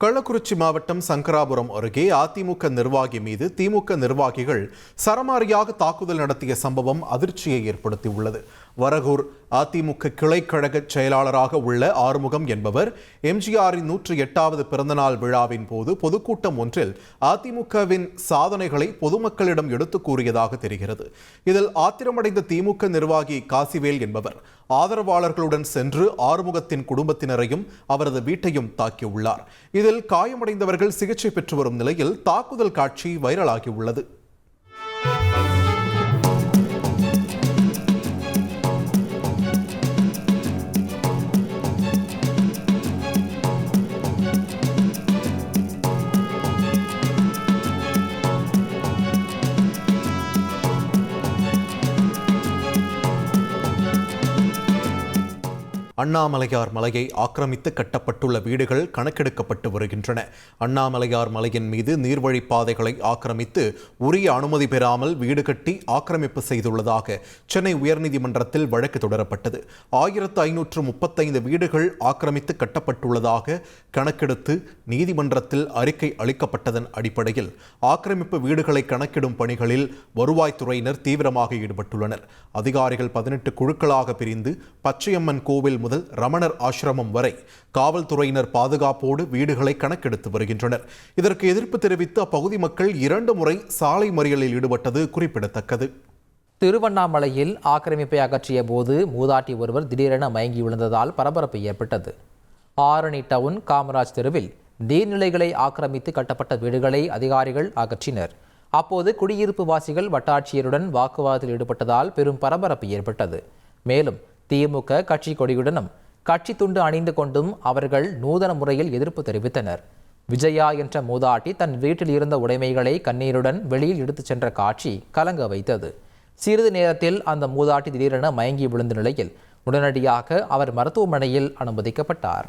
கள்ளக்குறிச்சி மாவட்டம் சங்கராபுரம் அருகே அதிமுக நிர்வாகி மீது திமுக நிர்வாகிகள் சரமாரியாக தாக்குதல் நடத்திய சம்பவம் அதிர்ச்சியை ஏற்படுத்தியுள்ளது. வரகூர் அதிமுக கிளைக்கழக செயலாளராக உள்ள ஆறுமுகம் என்பவர் எம்ஜிஆரின் நூற்றி எட்டாவது பிறந்தநாள் விழாவின் போது பொதுக்கூட்டம் ஒன்றில் அதிமுகவின் சாதனைகளை பொதுமக்களிடம் எடுத்து கூறியதாக தெரிகிறது. இதில் ஆத்திரமடைந்த திமுக நிர்வாகி காசிவேல் என்பவர் ஆதரவாளர்களுடன் சென்று ஆறுமுகத்தின் குடும்பத்தினரையும் அவரது வீட்டையும் தாக்கியுள்ளார். இதில் காயமடைந்தவர்கள் சிகிச்சை பெற்று வரும் நிலையில் தாக்குதல் காட்சி வைரலாகியுள்ளது அண்ணாமலையார் மலையை ஆக்கிரமித்து கட்டப்பட்டுள்ள வீடுகள் கணக்கெடுக்கப்பட்டு வருகின்றன. அண்ணாமலையார் மலையின் மீது நீர்வழிப் பாதைகளை ஆக்கிரமித்து உரிய அனுமதி பெறாமல் வீடு கட்டி ஆக்கிரமிப்பு செய்துள்ளதாக சென்னை உயர்நீதிமன்றத்தில் வழக்கு தொடரப்பட்டது. ஆயிரத்து ஐநூற்று முப்பத்தைந்து வீடுகள் ஆக்கிரமித்து கட்டப்பட்டுள்ளதாக கணக்கெடுத்து நீதிமன்றத்தில் அறிக்கை அளிக்கப்பட்டதன் அடிப்படையில் ஆக்கிரமிப்பு வீடுகளை கணக்கிடும் பணிகளில் வருவாய்த்துறையினர் தீவிரமாக ஈடுபட்டுள்ளனர். அதிகாரிகள் பதினெட்டு குழுக்களாக பிரிந்து பச்சையம்மன் கோவில் முதல் ரமணர் ஆசிரமம் வரை காவல்துறையினர் பாதுகாப்போடு வீடுகளை கணக்கெடுத்து வருகின்றனர். இதற்கு எதிர்ப்பு தெரிவித்து அப்பகுதி மக்கள் இரண்டு முறை சாலை மறியலில் ஈடுபட்டது குறிப்பிடத்தக்கது. திருவண்ணாமலையில் ஆக்கிரமிப்பை அகற்றிய போது மூதாட்டி ஒருவர் திடீரென மயங்கி விழுந்ததால் பரபரப்பு ஏற்பட்டது. ஆரணி டவுன் காமராஜ் தெருவில் நீர்நிலைகளை ஆக்கிரமித்து கட்டப்பட்ட வீடுகளை அதிகாரிகள் அகற்றினர். அப்போது குடியிருப்பு வாசிகள் வட்டாட்சியருடன் வாக்குவாதத்தில் ஈடுபட்டதால் பெரும் பரபரப்பு ஏற்பட்டது. மேலும் திமுக கட்சி கொடியுடனும் கட்சி துண்டு அணிந்து கொண்டும் அவர்கள் நூதன முறையில் எதிர்ப்பு தெரிவித்தனர். விஜயா என்ற மூதாட்டி தன் வீட்டில் இருந்த உடைமைகளை கண்ணீருடன் வெளியில் எடுத்துச் சென்ற காட்சி கலங்க வைத்தது. சிறிது நேரத்தில் அந்த மூதாட்டி திடீரென மயங்கி விழுந்த நிலையில் உடனடியாக அவர் மருத்துவமனையில் அனுமதிக்கப்பட்டார்.